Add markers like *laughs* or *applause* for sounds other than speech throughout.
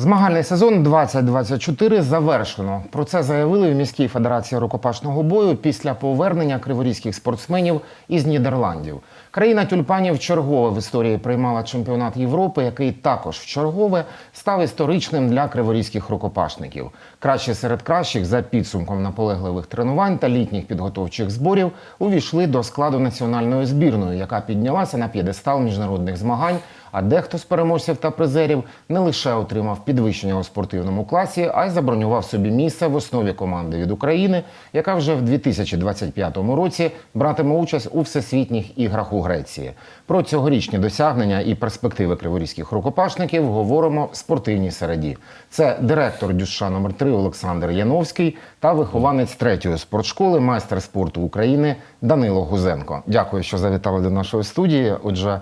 Змагальний сезон 2024 завершено. Про це заявили в міській федерації рукопашного бою після повернення криворізьких спортсменів із Нідерландів. Країна тюльпанів чергове в історії приймала чемпіонат Європи, який також в чергове став історичним для криворізьких рукопашників. Краще серед кращих за підсумком наполегливих тренувань та літніх підготовчих зборів увійшли до складу національної збірної, яка піднялася на п'єдестал міжнародних змагань. А дехто з переможців та призерів не лише отримав підвищення у спортивному класі, а й забронював собі місце в основі команди від України, яка вже в 2025 році братиме участь у всесвітніх іграх у Греції. Про цьогорічні досягнення і перспективи криворізьких рукопашників говоримо в спортивній середі. Це директор Дюша номер 3 Олександр Яновський та вихованець третьої спортшколи, майстер спорту України Данило Гузенко. Дякую, що завітали до нашої студії. Отже.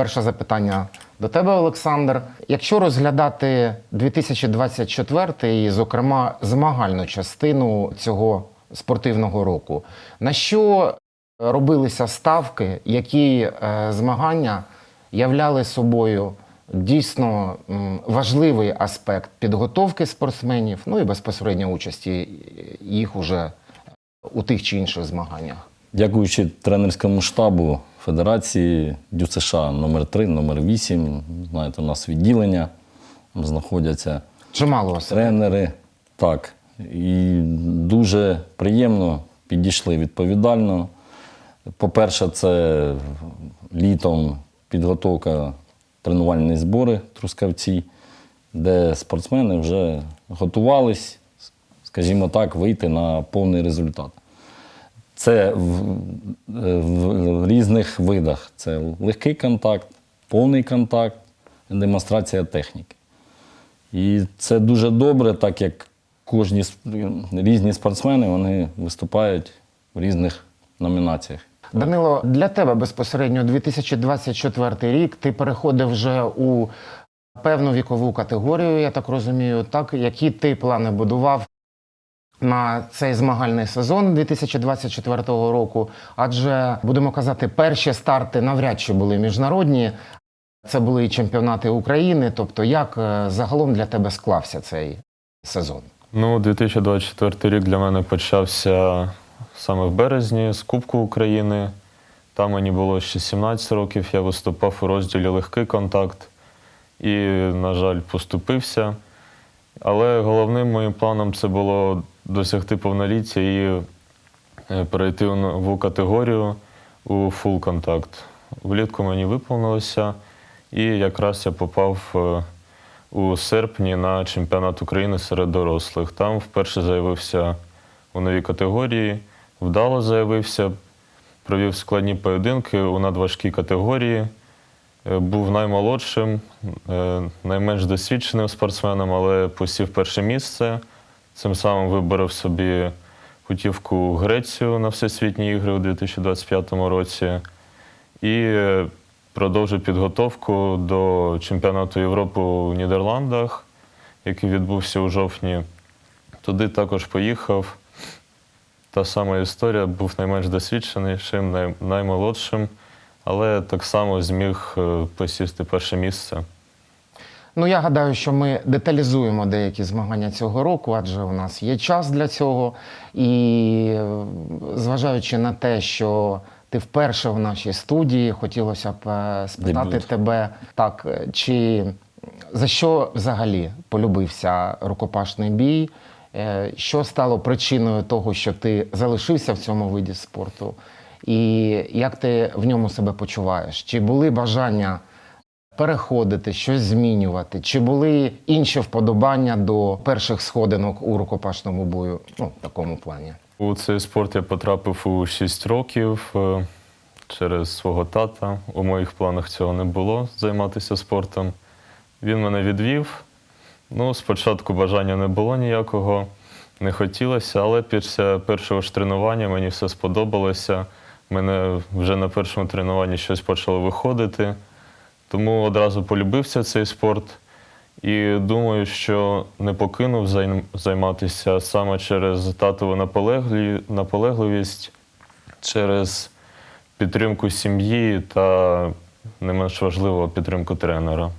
Перше запитання до тебе, Олександр. Якщо розглядати 2024 і, зокрема, змагальну частину цього спортивного року, на що робилися ставки, які е, змагання являли собою дійсно важливий аспект підготовки спортсменів, ну і безпосередньо участі їх уже у тих чи інших змаганнях? Дякуючи тренерському штабу Федерації ДЮСШ номер 3 номер 8 знаєте, у нас відділення там знаходяться Чимало осіб. тренери. Так. І дуже приємно підійшли відповідально. По-перше, це літом підготовка тренувальні збори Трускавці, де спортсмени вже готувались, скажімо так, вийти на повний результат. Це в, в, в різних видах. Це легкий контакт, повний контакт, демонстрація техніки. І це дуже добре, так як кожні різні спортсмени вони виступають в різних номінаціях. Данило, для тебе безпосередньо 2024 рік ти переходив вже у певну вікову категорію, я так розумію. Так, які ти плани будував на цей змагальний сезон 2024 року? Адже будемо казати, перші старти навряд чи були міжнародні. Це були і чемпіонати України. Тобто, як е, загалом для тебе склався цей сезон? Ну, 2024 рік для мене почався саме в березні з Кубку України. Там мені було ще 17 років, я виступав у розділі легкий контакт і, на жаль, поступився. Але головним моїм планом це було досягти повноліття і е, перейти у нову категорію у фул контакт. Влітку мені виповнилося, і якраз я попав е, у серпні на чемпіонат України серед дорослих. Там вперше заявився у новій категорії, вдало заявився, провів складні поєдинки у надважкій категорії. Е, Був наймолодшим, е, найменш досвідченим спортсменом, але посів перше місце. Цим самим виборов собі путівку в Грецію на Всесвітні ігри у 2025 році і е, продовжив підготовку до чемпіонату Європи у Нідерландах, який відбувся у жовтні. Туди також поїхав. Та сама історія, був найменш досвідченішим, най- наймолодшим, але так само зміг е, посісти перше місце. Ну, я гадаю, що ми деталізуємо деякі змагання цього року, адже у нас є час для цього. І е, зважаючи на те, що ти вперше в нашій студії, хотілося б е, спитати Дебют. тебе так, чи за що взагалі полюбився рукопашний бій? Що стало причиною того, що ти залишився в цьому виді спорту? І як ти в ньому себе почуваєш? Чи були бажання переходити, щось змінювати? Чи були інші вподобання до перших сходинок у рукопашному бою? Ну, в такому плані. У цей спорт я потрапив у 6 років е, через свого тата. У моїх планах цього не було займатися спортом. Він мене відвів. Ну, спочатку бажання не було ніякого, не хотілося, але після першого ж тренування мені все сподобалося. Мене вже на першому тренуванні щось почало виходити. Тому одразу полюбився цей спорт. І думаю, що не покинув займатися саме через татову наполегливість, через підтримку сім'ї та не менш важливо підтримку тренера.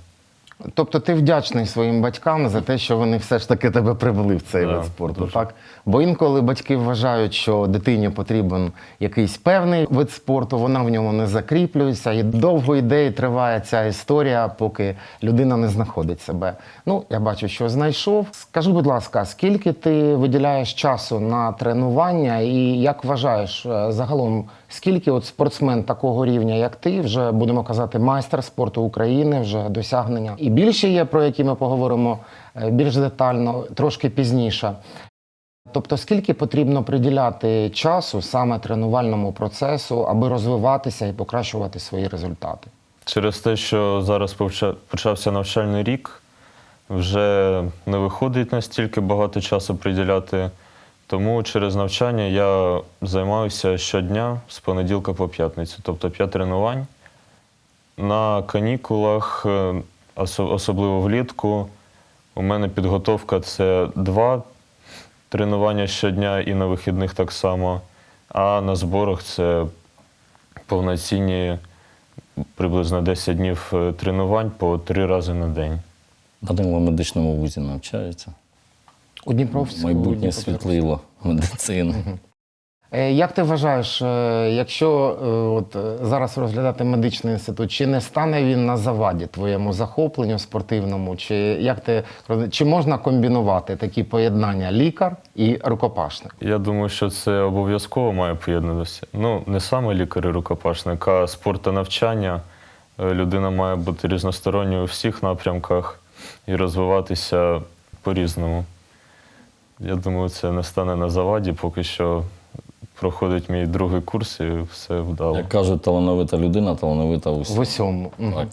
Тобто ти вдячний своїм батькам за те, що вони все ж таки тебе привели в цей Да, вид спорту, дуже. так? Бо інколи батьки вважають, що дитині потрібен якийсь певний вид спорту, вона в ньому не закріплюється, і довго йде і триває ця історія, поки людина не знаходить себе. Ну, я бачу, що знайшов. Скажи, будь ласка, скільки ти виділяєш часу на тренування, і як вважаєш е, загалом, скільки от спортсмен такого рівня, як ти, вже будемо казати, майстер спорту України, вже досягнення. І більше є, про які ми поговоримо е, більш детально, трошки пізніше. Тобто, скільки потрібно приділяти часу саме тренувальному процесу, аби розвиватися і покращувати свої результати? Через те, що зараз почався навчальний рік, вже не виходить настільки багато часу приділяти. Тому через навчання я займаюся щодня з понеділка по п'ятницю, тобто п'ять тренувань. На канікулах, е, особливо влітку, у мене підготовка це два тренування щодня і на вихідних так само. А на зборах це повноцінні приблизно 10 днів е, тренувань по три рази на день. Данило в медичному вузі навчається. У Дніпровську Майбутнє світлило медицини. Е, Як ти вважаєш, е, якщо е, от зараз розглядати медичний інститут, чи не стане він на заваді твоєму захопленню спортивному? Чи як ти чи можна комбінувати такі поєднання лікар і рукопашник? Я думаю, що це обов'язково має поєднатися. Ну, не саме лікар і рукопашник, а спорт та навчання. Людина має бути різносторонньою у всіх напрямках і розвиватися по-різному. Я думаю, це не стане на заваді, поки що проходить мій другий курс і все вдало. Як кажуть, талановита людина, талановита у В усьому. Мгм.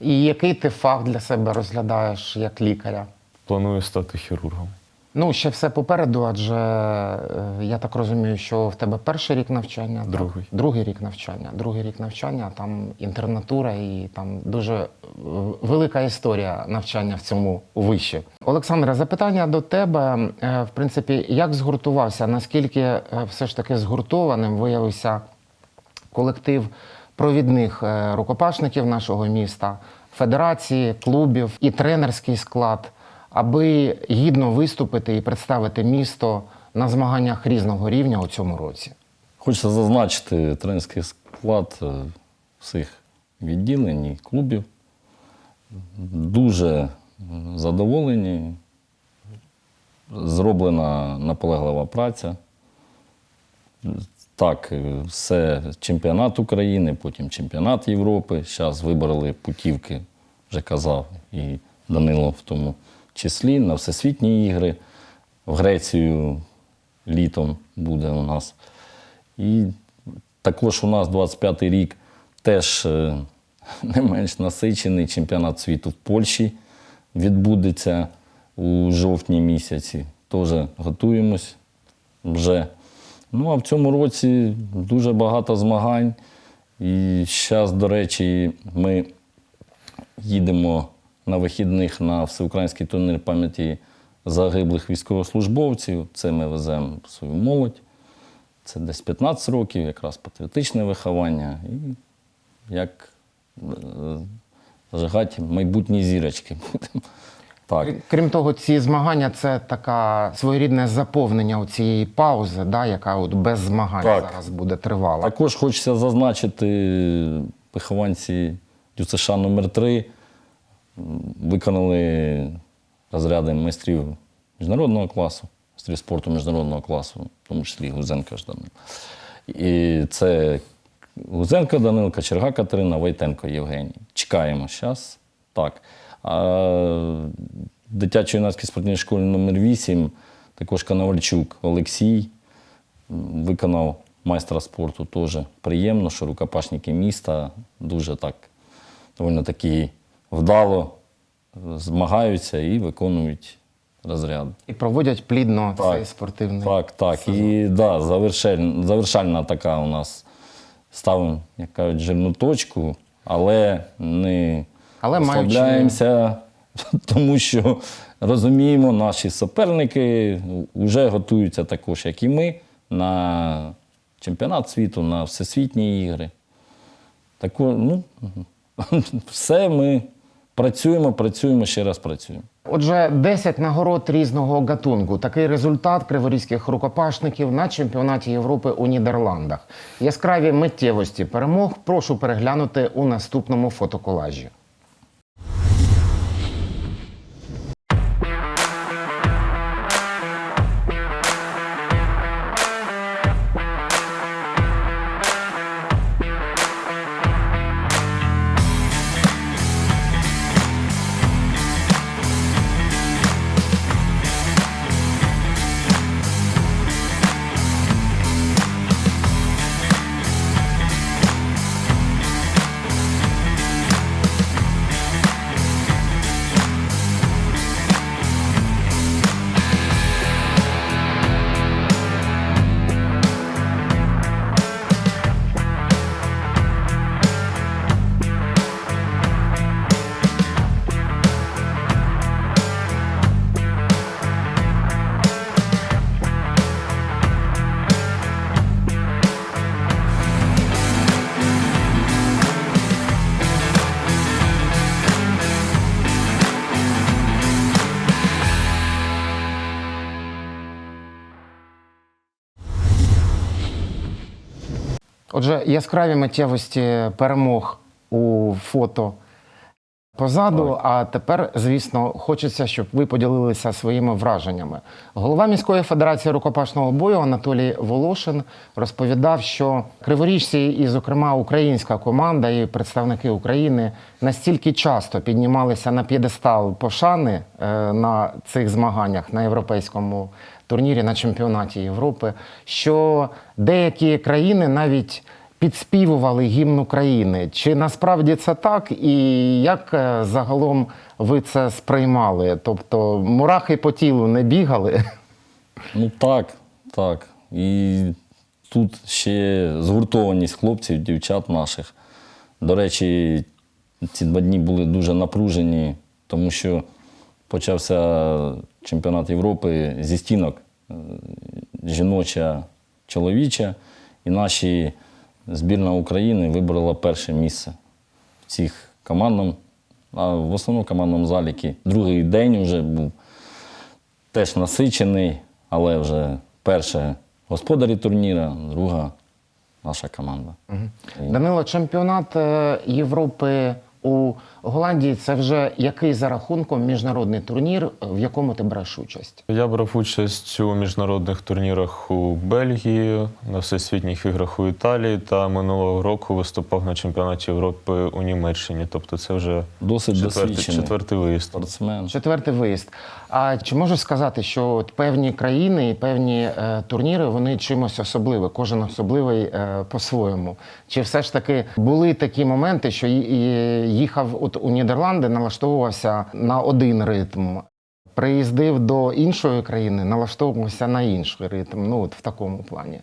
І який ти фах для себе розглядаєш як лікаря? Планую стати хірургом. Ну, ще все попереду, адже е, я так розумію, що в тебе перший рік навчання, так? Другий. другий рік навчання. Другий рік навчання, там інтернатура і там дуже е, велика історія навчання в цьому виші. Олександре, запитання до тебе. Е, В принципі, як згуртувався? Наскільки все ж таки згуртованим виявився колектив провідних рукопашників нашого міста, федерації, клубів і тренерський склад, аби гідно виступити і представити місто на змаганнях різного рівня у цьому році. Хочеться зазначити тренерський склад е, всіх відділень і клубів. Дуже задоволені. Зроблена наполеглива праця. Так, е, все чемпіонат України, потім чемпіонат Європи. Зараз вибрали путівки, вже казав, і Данило в тому числі на Всесвітні ігри. В Грецію літом буде у нас. І також у нас 25-й рік теж е, *laughs* не менш насичений чемпіонат світу в Польщі відбудеться у жовтні місяці. Теж готуємось вже. Ну а в цьому році дуже багато змагань. І зараз, до речі, ми їдемо на вихідних на всеукраїнський турнір пам'яті загиблих військовослужбовців. Це ми веземо свою молодь. Це десь 15 років, якраз патріотичне виховання. І як е, зажигати майбутні зірочки. *laughs* Так. Крім того, ці змагання це така своєрідне заповнення цієї паузи, да, яка от без змагань Так. зараз буде тривала. Також хочеться зазначити, вихованці ДЮСШ номер 3 виконали розряди майстрів міжнародного класу, майстрів спорту міжнародного класу, в тому числі Гузенка Жданил. І це Гузенко Данил, Кочерга Катерина, Войтенко Євгеній. Чекаємо зараз. Так. А дитячо-юнацькій спортивній школі номер 8 також Коновальчук Олексій виконав майстра спорту теж приємно, що рукопашники міста дуже так доволі таки вдало змагаються і виконують розряд. І проводять плідно Так. цей спортивний. Так, так. І да, завершаль, завершальна така у нас ставимо, як кажуть, жирну точку, але не Але маючи- *laughs* тому що розуміємо, наші суперники вже готуються також, як і ми, на чемпіонат світу, на всесвітні ігри. Тако, ну, *laughs* все ми Працюємо, працюємо, ще раз працюємо. Отже, 10 нагород різного гатунку. Такий результат криворізьких рукопашників на чемпіонаті Європи у Нідерландах. Яскраві миттєвості перемог прошу переглянути у наступному фотоколажі. Отже, яскраві миттєвості перемог у фото позаду. А тепер, звісно, хочеться, щоб ви поділилися своїми враженнями. Голова міської федерації рукопашного бою Анатолій Волошин розповідав, що криворіжці, і, зокрема, українська команда і представники України настільки часто піднімалися на п'єдестал пошани е, на цих змаганнях на європейському турнірі на чемпіонаті Європи, що деякі країни навіть підспівували гімн України. Чи насправді це так? І як е, загалом ви це сприймали? Тобто мурахи по тілу не бігали? Ну так, так. І тут ще згуртованість хлопців, дівчат наших. До речі, ці два дні були дуже напружені, тому що почався чемпіонат Європи зі стінок е, жіноча, чоловіча, і наші збірна України вибрала перше місце в цих командам, а в основному командному заліки. Другий день вже був теж насичений, але вже перше господарі турніра, друга наша команда. Данило, чемпіонат е, Європи у Голландії це вже який за рахунком міжнародний турнір, в якому ти береш участь? Я брав участь у міжнародних турнірах у Бельгії, на всесвітніх іграх у Італії та минулого року виступав на чемпіонаті Європи у Німеччині. Тобто це вже Досить четвертий, четвертий виїзд. спортсмен. Четвертий виїзд. А чи можеш сказати, що от певні країни і певні е, турніри вони чимось особливі, кожен особливий е, по-своєму? Чи все ж таки були такі моменти, що їхав от у Нідерланди, налаштовувався на один ритм, приїздив до іншої країни, налаштовувався на інший ритм? Ну от в такому плані.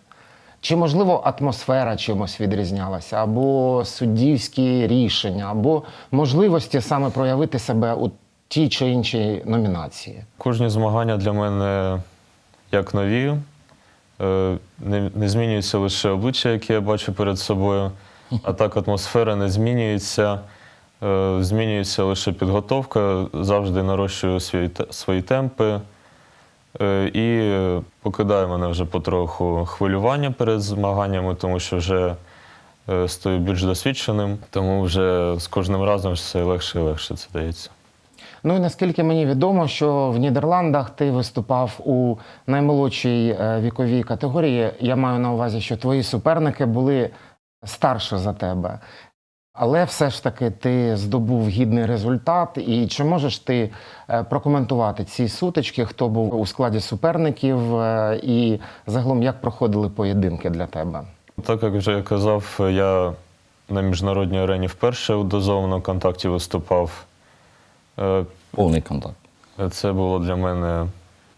Чи можливо атмосфера чимось відрізнялася, або суддівські рішення, або можливості саме проявити себе у тій чи іншій номінації? Кожні змагання для мене як нові. Е, Не, не змінюється лише обличчя, яке я бачу перед собою, а так атмосфера не змінюється. Е, Змінюється лише підготовка, завжди нарощую свої, свої темпи. Е, І покидає мене вже потроху хвилювання перед змаганнями, тому що вже е, стою більш досвідченим, тому вже з кожним разом все легше і легше це дається. Ну і наскільки мені відомо, що в Нідерландах ти виступав у наймолодшій віковій категорії. Я маю на увазі, що твої суперники були старше за тебе. Але все ж таки ти здобув гідний результат. І чи можеш ти е, прокоментувати ці сутички, хто був у складі суперників, е, і загалом як проходили поєдинки для тебе? Так як вже я казав, я на міжнародній арені вперше у дозованому контакті виступав. Е, Повний контакт. Це було для мене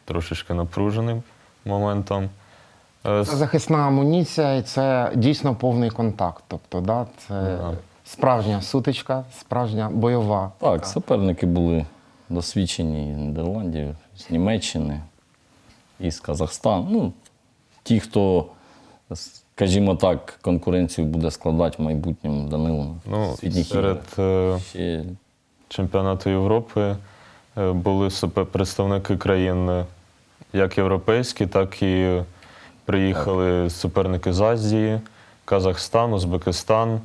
трошечки напруженим моментом. Це захисна амуніція, і це дійсно повний контакт. Тобто, да, це Да. Справжня сутичка, справжня бойова. Так, суперники були досвідчені з Нідерландів, з Німеччини і з Казахстану. Ну, ті, хто, скажімо так, конкуренцію буде складати в майбутньому Данилу. Ну, серед е, Ще чемпіонату Європи е, були представники країн е, як європейські, так і приїхали суперники з Азії, Казахстан, Узбекистан.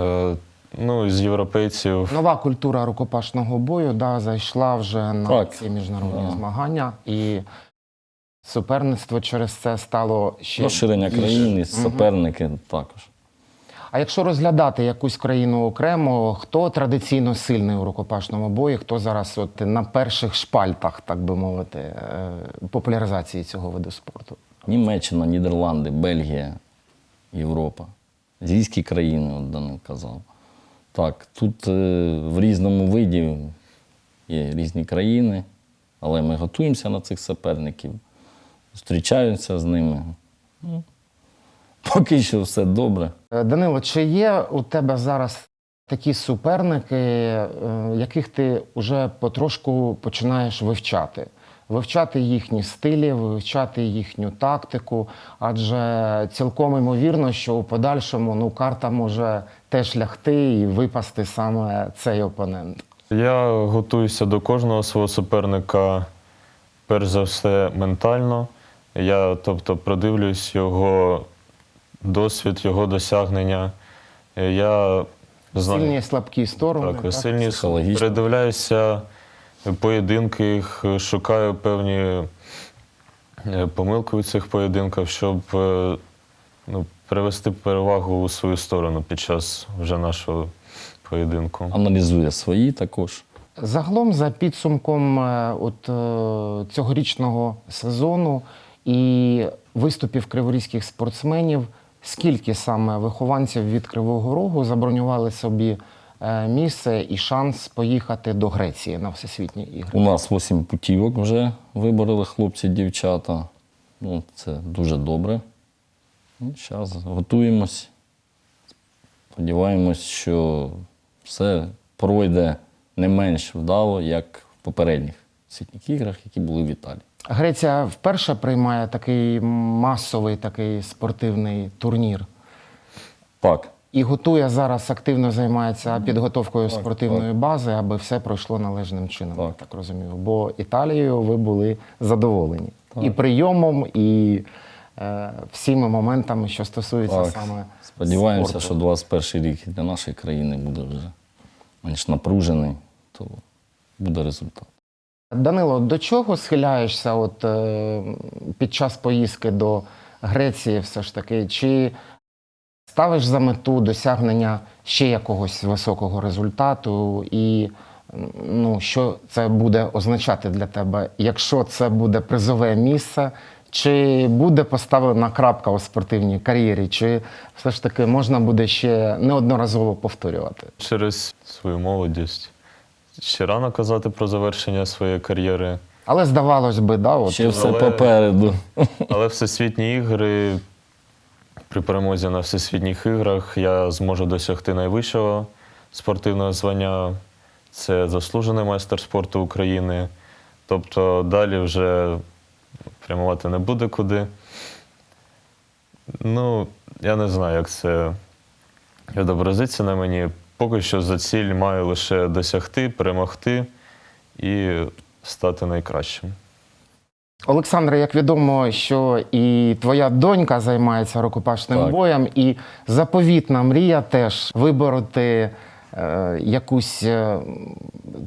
Е, Ну, з європейців Нова культура рукопашного бою да, зайшла вже на Так. ці міжнародні Да. змагання, і суперництво через це стало ще Розширення країни, суперники також. А якщо розглядати якусь країну окремо, хто традиційно сильний у рукопашному бої, хто зараз от на перших шпальтах, так би мовити, е, популяризації цього виду спорту? Німеччина, Нідерланди, Бельгія, Європа. Азійські країни, от Данил казав. Так, тут е, в різному виді є різні країни, але ми готуємося на цих суперників, зустрічаємося з ними. Ну, поки що все добре. Е, Данило, чи є у тебе зараз такі суперники, е, яких ти вже потрошку починаєш вивчати? Вивчати їхні стилі, вивчати їхню тактику, адже цілком ймовірно, що у подальшому ну, карта може теж лягти і випасти саме цей опонент. Я готуюся до кожного свого суперника, перш за все, ментально. Я, тобто, продивлюсь його досвід, його досягнення. Я знаю, Сильні і слабкі сторони. так, так? сильні Психологічно. Поєдинки, їх, шукаю певні е, помилки у цих поєдинках, щоб е, ну, привести перевагу у свою сторону під час вже нашого поєдинку. Аналізує свої також. Загалом, за підсумком е, от, е, цьогорічного сезону і виступів криворізьких спортсменів, скільки саме вихованців від Кривого Рогу забронювали собі е, місце і шанс поїхати до Греції на всесвітні ігри? У нас 8 путівок вже вибороли хлопці, дівчата. Ну, це дуже добре. Зараз готуємось. Сподіваємось, що все пройде не менш вдало, як в попередніх світніх іграх, які були в Італії. Греція вперше приймає такий масовий такий спортивний турнір. Так, І готує зараз активно займається підготовкою спортивної бази, аби все пройшло належним чином, я Так. так розумію. Бо Італією ви були задоволені і прийомом, і е, всіми моментами, що стосуються так. саме Сподіваємося, спорту. що 21 рік і для нашої країни буде вже менш напружений, то буде результат. Данило, до чого схиляєшся от, е, під час поїздки до Греції, все ж таки? Чи ставиш за мету досягнення ще якогось високого результату? І ну, що це буде означати для тебе? Якщо це буде призове місце, чи буде поставлена крапка у спортивній кар'єрі, чи все ж таки можна буде ще неодноразово повторювати? через свою молодість. Ще рано казати про завершення своєї кар'єри, Але здавалось би, да, от, Ще все але- попереду. але всесвітні ігри при перемозі на всесвітніх іграх я зможу досягти найвищого спортивного звання. Це заслужений майстер спорту України. Тобто далі вже прямувати не буде куди. Ну, я не знаю, як це відобразиться на мені. Поки що за ціль маю лише досягти, перемогти і стати найкращим. Олександре, як відомо, що і твоя донька займається рукопашним Так. боєм, і заповітна мрія теж вибороти е, якусь е,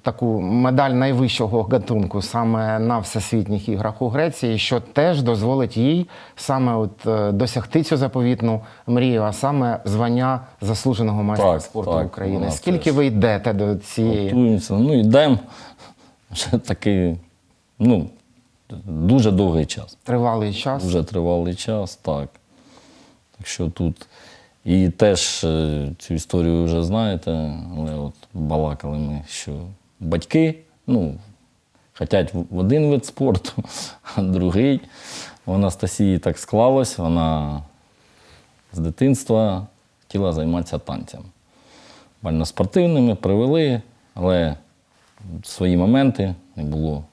таку медаль найвищого гатунку саме на всесвітніх іграх у Греції, що теж дозволить їй саме от е, досягти цю заповітну мрію, а саме звання заслуженого майстра Так, спорту так, України. Скільки ви йдете до цієї? Готуємося. Ну, йдемо. Такий, ну, дуже довгий час. Тривалий час. Дуже тривалий час, так. Так що тут. І теж е, цю історію ви вже знаєте, але от балакали ми, що батьки, ну, хочуть в один вид спорту, *laughs* а другий. У Анастасії так склалось, вона з дитинства хотіла займатися танцями. Бально-спортивними привели, але свої моменти не було,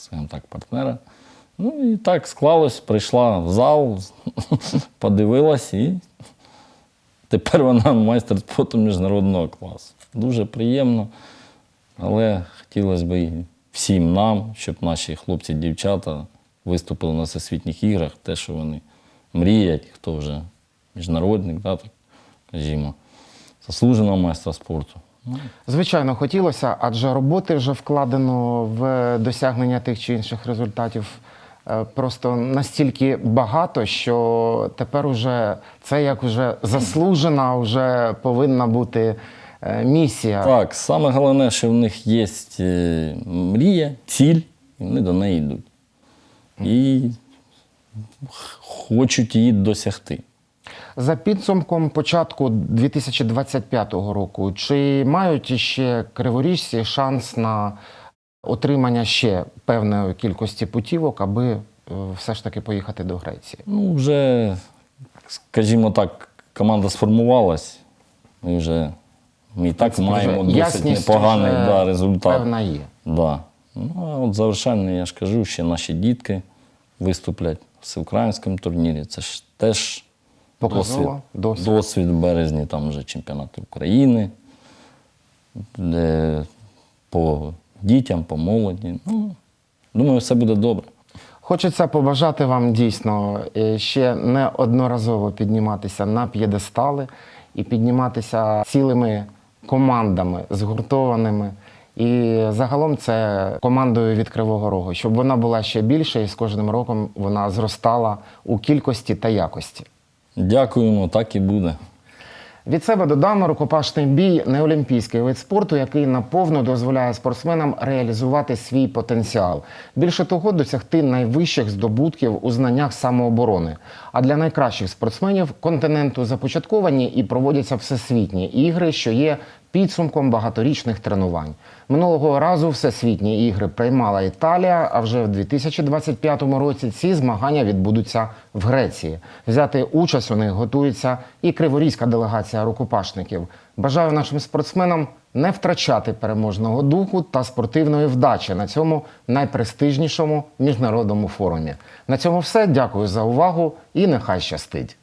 скажімо так, партнера. Ну і так склалось, прийшла в зал, *laughs* подивилась і тепер вона майстер спорту міжнародного класу. Дуже приємно. Але хотілося б всім нам, щоб наші хлопці дівчата виступили на всесвітніх іграх, те, що вони мріять, хто вже міжнародник, да, так, скажімо, заслуженого майстра спорту. Звичайно, хотілося, адже роботи вже вкладено в досягнення тих чи інших результатів е, просто настільки багато, що тепер уже це як вже заслужена, вже повинна бути е, місія. Так, саме головне, що в них є е, мрія, ціль, і вони до неї йдуть. І хочуть її досягти. За підсумком початку 2025 року, чи мають ще криворіжці шанс на отримання ще певної кількості путівок, аби е, все ж таки поїхати до Греції? Ну, вже, скажімо так, команда сформувалась. Ми вже ми і так маємо Вже досить непоганий да, результат. Певна є. Да. Ну, а от завершально, я ж кажу, ще наші дітки виступлять в всеукраїнському турнірі. Це ж теж досвід. досвід. Досвід в березні, там вже чемпіонати України, де по дітям, по молоді. Ну, думаю, все буде добре. Хочеться побажати вам дійсно е, ще неодноразово підніматися на п'єдестали і підніматися цілими командами, згуртованими. І загалом це командою від Кривого Рогу, щоб вона була ще більше і з кожним роком вона зростала у кількості та якості. Дякуємо, так і буде. Від себе додамо рукопашний бій не олімпійський вид спорту, який наповно дозволяє спортсменам реалізувати свій потенціал. Більше того, досягти найвищих здобутків у знаннях самооборони. А для найкращих спортсменів континенту започатковані і проводяться всесвітні ігри, що є підсумком багаторічних тренувань. Минулого разу всесвітні ігри приймала Італія, а вже в 2025 році ці змагання відбудуться в Греції. Взяти участь у них готується і криворізька делегація рукопашників. Бажаю нашим спортсменам не втрачати переможного духу та спортивної вдачі на цьому найпрестижнішому міжнародному форумі. На цьому все. Дякую за увагу і нехай щастить.